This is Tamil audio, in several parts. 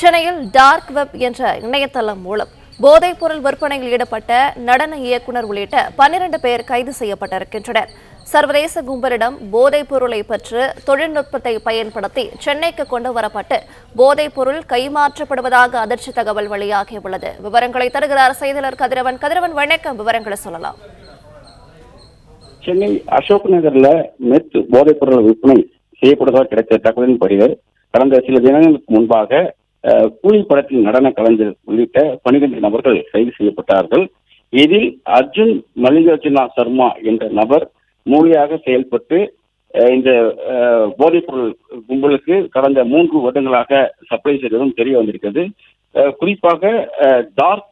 சென்னையில் டார்க் வெப் என்ற இணையதளம் மூலம் போதைப் பொருள் விற்பனையில் ஈடுபட்ட நடன இயக்குனர் உள்ளிட்ட பன்னிரண்டு பேர் கைது செய்யப்பட்டிருக்கின்றனர். சர்வதேச கும்பலிடம் போதைப் பொருளை பெற்று தொழில்நுட்பத்தை பயன்படுத்தி சென்னைக்கு கொண்டு வரப்பட்டு போதைப் பொருள் கைமாற்றப்படுவதாக அதிர்ச்சி தகவல் வெளியாகியுள்ளது. விவரங்களை தருகிறார் செய்தியாளர் கதிரவன். கதிரவன் வணக்கம். விவரங்களை சொல்லலாம். சென்னை அசோக் நகர்ல மெத் போதைப் பொருள் விற்பனை செய்யப்படுவதாக கிடைத்த தகவலின் படிவர் கடந்த சில தினங்களுக்கு முன்பாக கூலி படத்தின் நடன கலைஞர் உள்ளிட்ட பனிரெண்டு நபர்கள் கைது செய்யப்பட்டார்கள். இதில் அர்ஜுன் மல்லிகார்ஜுனா சர்மா என்ற நபர் மூலியாக செயல்பட்டு இந்த போதைப்பொருள் கும்பலுக்கு கடந்த மூன்று வருடங்களாக சப்ளை செய்ததும் தெரிய வந்திருக்கிறது. குறிப்பாக டார்க்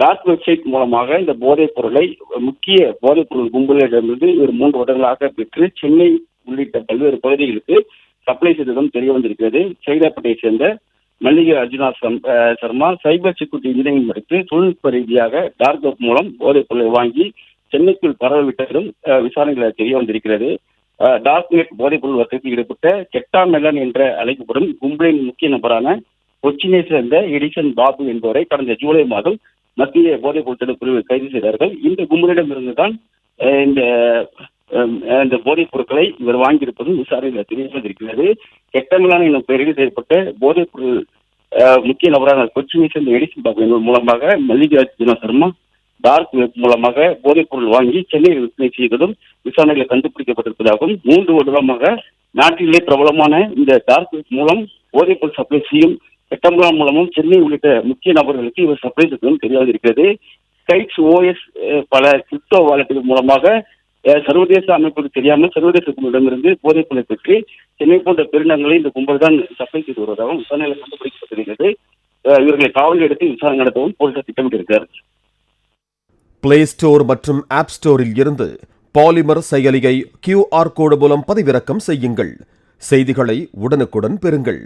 டார்க் வெப்சைட் மூலமாக இந்த போதைப் பொருளை முக்கிய போதைப் பொருள் கும்பலிடமிருந்து இவர் மூன்று வருடங்களாக பெற்று சென்னை உள்ளிட்ட பல்வேறு பகுதிகளுக்கு சப்ளை செய்ததும் தெரிய வந்திருக்கிறது. சைதாப்பேட்டையை சேர்ந்த மல்லிகை அர்ஜுனா சம்- சர்மா சைபர் செக்யூரிட்டி இன்ஜினியரிங் படித்து தொழில்நுட்ப ரீதியாக டார்க் வெப் மூலம் போதைப் பொருளை வாங்கி சென்னைக்குள் பரவவிட்டதும் விசாரணைகள் தெரிய வந்திருக்கிறது. டார்க் நெட் போதைப் பொருள் வர்க்கத்தில் ஈடுபட்ட கெட்டா மெல்லன் என்ற அழைக்கப்படும் கும்பலின் முக்கிய நபரான கொச்சினை சேர்ந்த எடிசன் பாபு என்பவரை கடந்த ஜூலை மாதம் மத்திய போதைப் பொருள் தடுப்பு பிரிவு கைது செய்தார்கள். இந்த கும்பலிடமிருந்து தான் இந்த இந்த போதைப் பொருட்களை இவர் வாங்கியிருப்பதும் விசாரணையில் தெரிய வந்திருக்கிறது கெட்டமிலான எனும் பெயரில் செயல்பட்ட போதைப் பொருள் முக்கிய நபரான கொச்சினை சேர்ந்த எடிசன் பாபு என்பவர் மூலமாக மல்லிகார்ஜுன சர்மா டார்க் வெப் மூலமாக போதைப் பொருள் வாங்கி சென்னையில் விற்பனை செய்ததும் விசாரணையில் கண்டுபிடிக்கப்பட்டிருப்பதாகவும் மூன்று வருடமாக நாட்டிலே பிரபலமான இந்த டார்க் வெப் மூலம் போதைப் பொருள் சப்ளை செய்யும் எட்டம்பலம் மூலமும் சென்னை உள்ளிட்ட முக்கிய நபர்களுக்கு இவர் சப்ளை செய்ததும் தெரியாது இருக்கிறது கைட்ஸ் ஓஎஸ் பல கிரிப்டோ வாலெட்டுகள் மூலமாக சர்வதேச அமைப்புக்கு தெரியாமல் சர்வதேச குழுவிடமிருந்து போதைப் பொருளை பெற்று சென்னை போன்ற பெருநகங்களை இந்த கும்பல் தான் சப்ளை செய்து வருவதாகவும் விசாரணையில் கண்டுபிடிக்கப்பட்டிருக்கிறது அஹ், இவர்களை காவலில் எடுத்து விசாரணை நடத்தவும் போலீசார் திட்டமிட்டிருக்கிறார். பிளே ஸ்டோர் மற்றும் ஆப் ஸ்டோரில் இருந்து பாலிமர் செயலியை கியூஆர் கோடு மூலம் பதிவிறக்கம் செய்யுங்கள். செய்திகளை உடனுக்குடன் பெறுங்கள்.